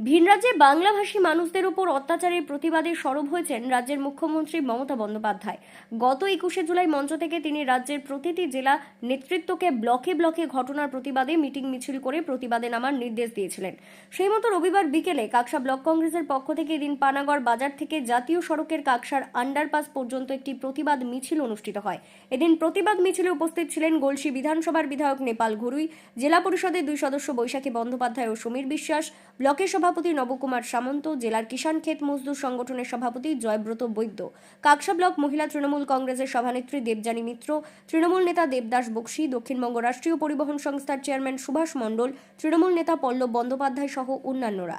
রাজ্যে বাংলাভাষী মানুষদের উপর অত্যাচারের প্রতিবাদে সরব হয়েছেন রাজ্যের মুখ্যমন্ত্রী মমতা বন্দ্যোপাধ্যায়। গত একুশে জুলাই মঞ্চ থেকে তিনি রাজ্যের প্রতিটি জেলা নেতৃত্বকে ব্লকে ব্লকে ঘটনার প্রতিবাদে মিটিং মিছিল করে প্রতিবাদে নামার নির্দেশ দিয়েছিলেন। সেই মতো রবিবার বিকেলে কাকসা ব্লক কংগ্রেসের পক্ষ থেকে এদিন পানাগড় বাজার থেকে জাতীয় সড়কের কাকসার আন্ডারপাস পর্যন্ত একটি প্রতিবাদ মিছিল অনুষ্ঠিত হয়। এদিন প্রতিবাদ মিছিলে উপস্থিত ছিলেন গলসি বিধানসভার বিধায়ক নেপাল ঘুরুই, জেলা পরিষদের দুই সদস্য বৈশাখী বন্দ্যোপাধ্যায় ও সমীর বিশ্বাস, ব্লকের সভাপতি নবকুমার সামন্ত জেলার কিষাণ ক্ষেত মজদুর সংগঠনের সভাপতি জয়ব্রত বৈদ্য কাকসা ব্লক মহিলা তৃণমূল কংগ্রেসের সভানেত্রী দেবযানী মিত্র তৃণমূল নেতা দেবদাস বক্সি দক্ষিণবঙ্গ রাষ্ট্রীয় পরিবহন সংস্থার চেয়ারম্যান সুভাষ মণ্ডল তৃণমূল নেতা পল্লব বন্দ্যোপাধ্যায় সহ অন্যান্যরা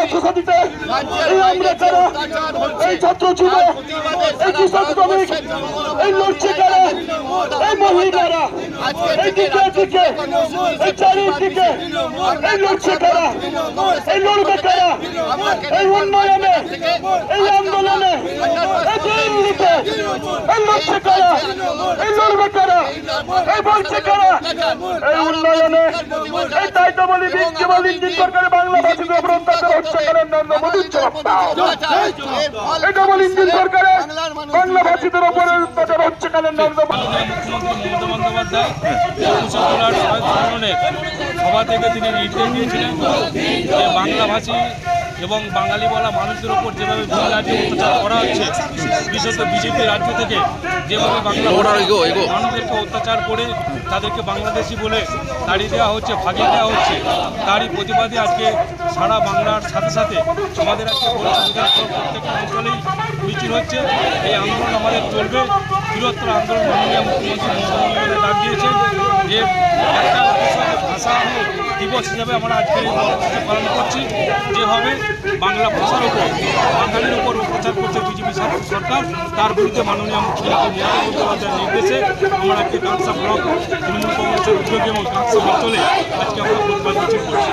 এই এই আমরা যারা এই ছাত্র যুব এই কৃষক শ্রমিক, এই লড়ছে কারা? এই মহিলারা, এই দিকে দিকে এই চারিদিকে, এই লড়ছে কারা? এই লড়বে কারা? এই উন্নয়নে, এই আন্দোলনে, এই দিল্লিতে, এই লড়ছে কারা? এই লড়বে কারা? এই বলছে কারা? এই উন্নয়নে বলি বিজ্ঞ বলি জিজ্ঞাসা করে বাংলা ভাষীদের উপর অত্যাচার হচ্ছে কারণ মোদীর জবাবটা এটা বলি ইঞ্জিন সরকারে বাংলা ভাষীদের উপর অত্যাচার হচ্ছে কারণ নন্দ মোদী সভা থেকে তিনি নির্দেশ দিয়েছিলেন যে বাংলাভাষী এবং বাঙালি বলা মানুষদের ওপর যেভাবে রাজ্যে অত্যাচার করা হচ্ছে বিশেষত বিজেপি রাজ্য থেকে যেভাবে বাংলা মানুষদেরকে অত্যাচার করে তাদেরকে বাংলাদেশি বলে তাড়িয়ে দেওয়া হচ্ছে ভাগিয়ে দেওয়া হচ্ছে তারই প্রতিবাদে আজকে সারা বাংলার সাথে সাথে আমাদের আজকে প্রত্যেকটা অঞ্চলেই মিছিল হচ্ছে। এই আন্দোলন আমাদের চলবে। বৃহত্তর আন্দোলন মাননীয় মুখ্যমন্ত্রী মমতা দিয়েছেন যে একটা দিবস হিসাবে আমরা আজকে পালন করছি যেভাবে বাংলা ভাষার উপর, বাঙালির উপর প্রচার করছে বিজেপি সরকার, তার বিরুদ্ধে মাননীয় মুখ্যমন্ত্রী নির্দেশে আমরা আজকে কাঁকসা ব্লক, তৃণমূল কংগ্রেসের উদ্যোগে এবং কাঁকসা অঞ্চলে আজকে আমরা প্রতিবাদ মিছিল করছি